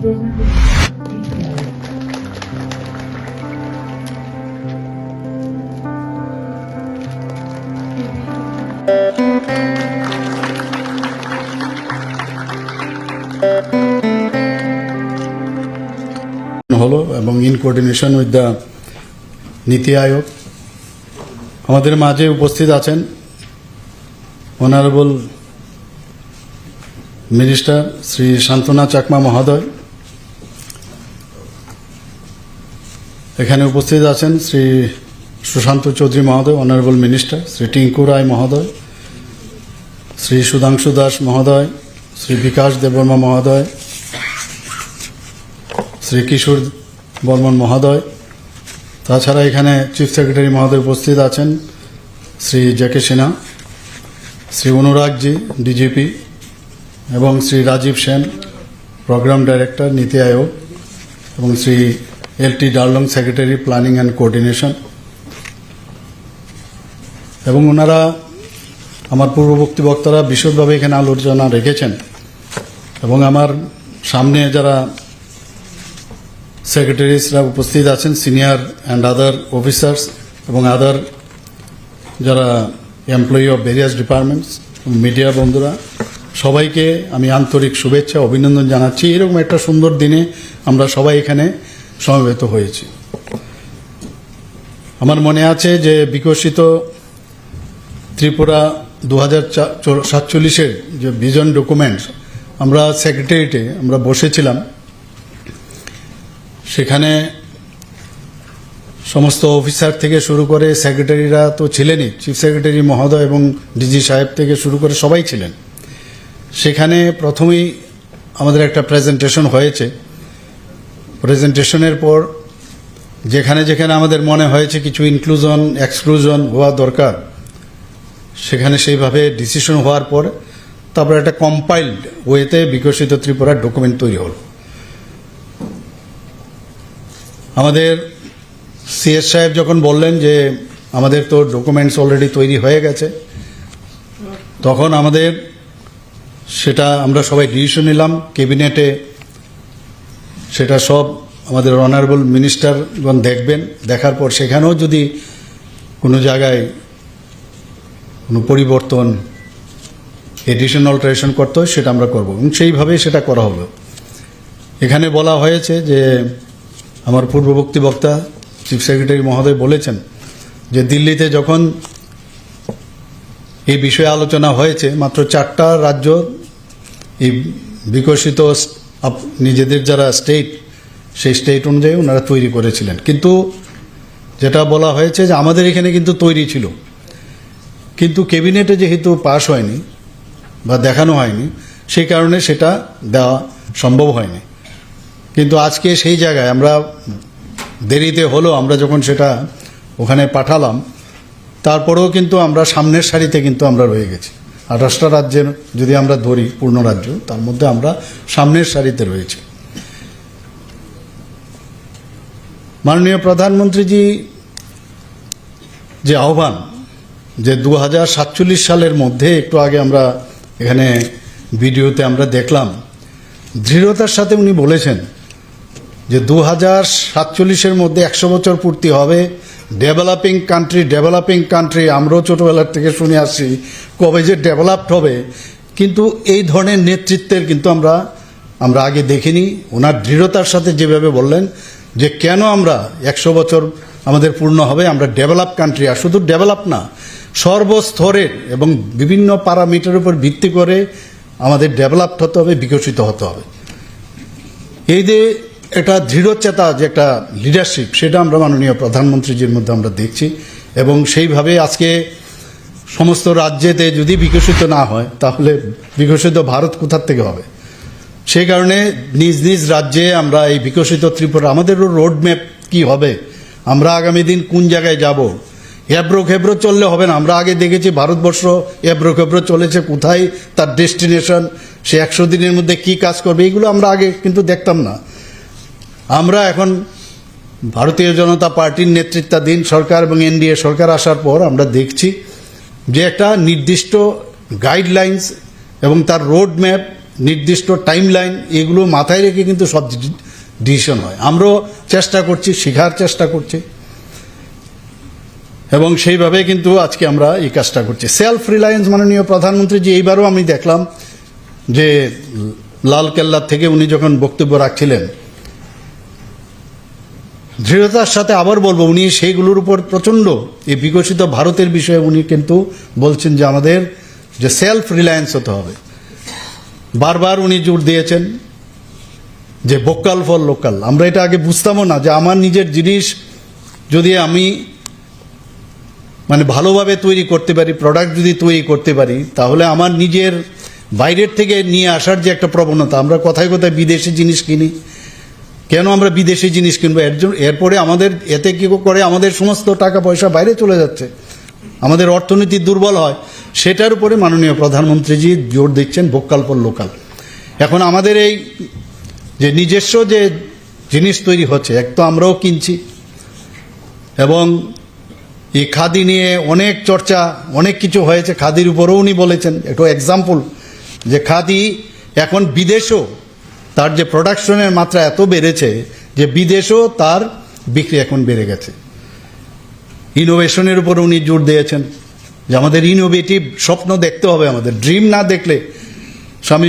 হলো এবং in coordination with the নীতি আয়োগ। আমাদের মাঝে উপস্থিত আছেন অনারেবল মিনিস্টার শ্রী শান্তনা চাকমা মহোদয়। এখানে উপস্থিত আছেন শ্রী সুশান্ত চৌধুরী মহোদয় অনারেবল মিনিস্টার শ্রী টিঙ্কু রায় মহোদয়, শ্রী সুধাংশু দাস মহোদয়, শ্রী বিকাশ দেববর্মা মহোদয়, শ্রী কিশোর বর্মন মহোদয়। তাছাড়া এখানে চিফ সেক্রেটারি মহোদয় উপস্থিত আছেন শ্রী জেকে সিনহা, শ্রী অনুরাগজি ডিজিপি এবং শ্রী রাজীব সেন প্রোগ্রাম ডাইরেক্টর নীতি আয়োগ, এবং Shri L T Darlong secretary planning and coordination এবং ওনারা আমার পূর্ববর্তী বক্তারা বিশদভাবে এখানে আলোচনা রেখেছেন। এবং আমার সামনে যারা সেক্রেটারিসরা উপস্থিত আছেন, সিনিয়র অ্যান্ড আদার অফিসার্স এবং আদার যারা employee of various departments media বন্ধুরা, সবাইকে আমি আন্তরিক শুভেচ্ছা, অভিনন্দন জানাচ্ছি। এরকম একটা সুন্দর দিনে আমরা সবাই এখানে সমবেত হয়েছি। আমার মনে আছে যে বিকশিত ত্রিপুরা দু হাজার সাতচল্লিশের যে ভিজন ডকুমেন্টস, আমরা সেক্রেটারিয়েটে আমরা বসেছিলাম। সেখানে সমস্ত অফিসার থেকে শুরু করে সেক্রেটারিরা তো ছিলেনই, চিফ সেক্রেটারি মহোদয় এবং ডিজি সাহেব থেকে শুরু করে সবাই ছিলেন। সেখানে প্রথমেই আমাদের একটা প্রেজেন্টেশন হয়েছে। প্রেজেন্টেশনের পর যেখানে যেখানে আমাদের মনে হয়েছে কিছু ইনক্লুজন এক্সক্লুশন হওয়া দরকার, সেখানে সেইভাবে ডিসিশন হওয়ার পর তারপর একটা কম্পাইল্ড ওয়েতে বিকশিত ত্রিপুরার ডকুমেন্ট তৈরি হলো। আমাদের সিএস সাহেব যখন বললেন যে আমাদের তো ডকুমেন্টস অলরেডি তৈরি হয়ে গেছে, তখন আমাদের সেটা আমরা সবাই ডিসিশন নিলাম ক্যাবিনেটে সেটা সব আমাদের অনারেবল মিনিস্টারগণ দেখবেন। দেখার পর সেখানেও যদি কোনো জায়গায় কোনো পরিবর্তন এডিশন অল্টারেশন করতে হয়, সেটা আমরা করব। এবং সেইভাবেই সেটা করা হবে। এখানে বলা হয়েছে যে আমার পূর্ববর্তী বক্তা চিফ সেক্রেটারি মহোদয় বলেছেন যে দিল্লিতে যখন এই বিষয়ে আলোচনা হয়েছে, মাত্র চারটা রাজ্য এই বিকশিত নিজেদের যারা স্টেট সেই স্টেট অনুযায়ী ওনারা তৈরি করেছিলেন। কিন্তু যেটা বলা হয়েছে যে আমাদের এখানে কিন্তু তৈরি ছিল। কিন্তু ক্যাবিনেটে যেহেতু পাশ হয়নি বা দেখানো হয়নি, সেই কারণে সেটা দেওয়া সম্ভব হয়নি। কিন্তু আজকে সেই জায়গায় আমরা দেরিতে হলো, আমরা যখন সেটা ওখানে পাঠালাম, তারপরেও কিন্তু আমরা সামনের সারিতে কিন্তু আমরা রয়ে গেছি। আঠাশটা রাজ্যের যদি আমরা ধরি পূর্ণ রাজ্য, তার মধ্যে আমরা সামনের সারিতে রয়েছি। মাননীয় প্রধানমন্ত্রীজি, যে আহ্বান যে দু হাজার সাতচল্লিশ সালের মধ্যে একটু আগে আমরা এখানে ভিডিওতে আমরা দেখলাম, দৃঢ়তার সাথে উনি বলেছেন যে দু হাজার সাতচল্লিশের মধ্যে একশো বছর পূর্তি হবে ডেভেলপিং কান্ট্রি ডেভেলপিং কান্ট্রি আমরাও ছোটোবেলার থেকে শুনে আসছি কবে যে ডেভেলপড হবে। কিন্তু এই ধরনের নেতৃত্বের কিন্তু আমরা আমরা আগে দেখিনি। ওনার দৃঢ়তার সাথে যেভাবে বললেন যে কেন আমরা একশো বছর আমাদের পূর্ণ হবে, আমরা ডেভেলপ কান্ট্রি আর শুধু ডেভেলপ না, সর্বস্তরের এবং বিভিন্ন প্যারামিটারের উপর ভিত্তি করে আমাদের ডেভেলপড হতে হবে, বিকশিত হতে হবে। এই যে একটা দৃঢ়চেতা যে একটা লিডারশিপ সেটা আমরা মাননীয় প্রধানমন্ত্রীজির মধ্যে আমরা দেখছি। এবং সেইভাবে আজকে সমস্ত রাজ্যেতে যদি বিকশিত না হয়, তাহলে বিকশিত ভারত কোথার থেকে হবে? সেই কারণে নিজ নিজ রাজ্যে আমরা এই বিকশিত ত্রিপুরা আমাদেরও রোড ম্যাপ কি হবে? আমরা আগামী দিন কোন জায়গায় যাব? এব্রো খেব্রো চললে হবে না। আমরা আগে দেখেছি ভারতবর্ষ এব্রো খেব্রো চলেছে কোথায়, তার ডেস্টিনেশন সে একশো দিনের মধ্যে কি কাজ করবে, এগুলো আমরা আগে কিন্তু দেখতাম না। আমরা এখন ভারতীয় জনতা পার্টির নেতৃত্বাধীন সরকার এবং এনডিএ সরকার আসার পর আমরা দেখছি যে একটা নির্দিষ্ট গাইডলাইন্স এবং তার রোড ম্যাপ নির্দিষ্ট টাইম লাইন এগুলো মাথায় রেখে কিন্তু সব ডিসিশন হয়। আমরাও চেষ্টা করছি, শেখার চেষ্টা করছি। এবং সেইভাবে কিন্তু আজকে আমরা এই কাজটা করছি। সেলফ রিলায়েন্স মাননীয় প্রধানমন্ত্রী যে এইবারও আমি দেখলাম যে লাল কেল্লার থেকে উনি যখন বক্তব্য রাখছিলেন দৃঢ়তার সাথে আবার বলব, উনি সেইগুলোর উপর প্রচণ্ড এই বিকশিত ভারতের বিষয়ে উনি কিন্তু বলছেন যে আমাদের যে সেলফ রিলায়েন্স হতে হবে। বারবার উনি জোর দিয়েছেন যে বোকাল ফর লোকাল আমরা এটা আগে বুঝতামও না যে আমার নিজের জিনিস যদি আমি মানে ভালোভাবে তৈরি করতে পারি প্রোডাক্ট যদি তৈরি করতে পারি, তাহলে আমার নিজের বাইরের থেকে নিয়ে আসার যে একটা প্রবণতা, আমরা কোথায় কোথায় বিদেশি জিনিস কিনি। কেন আমরা বিদেশি জিনিস কিনবো? এর জন্য এরপরে আমাদের এতে কি করে আমাদের সমস্ত টাকা পয়সা বাইরে চলে যাচ্ছে? আমাদের অর্থনীতি দুর্বল হয়। সেটার উপরে মাননীয় প্রধানমন্ত্রীজি জোর দিচ্ছেন ভোকাল ফর লোকাল। এখন আমাদের এই যে নিজস্ব যে জিনিস তৈরি হচ্ছে, এক তো আমরাও কিনছি, এবং এই খাদি নিয়ে অনেক চর্চা, অনেক কিছু হয়েছে। খাদির উপরেও উনি বলেছেন, একটু এক্সাম্পল যে খাদি এখন বিদেশেও তার যে প্রোডাকশনের মাত্রা এত বেড়েছে যে বিদেশেও তার বিক্রি এখন বেড়ে গেছে। ইনোভেশনের উপর উনি জোর দিয়েছেন। যে আমাদের ইনোভেটিভ স্বপ্ন দেখতে হবে, আমাদের ড্রিম না দেখলে স্বামী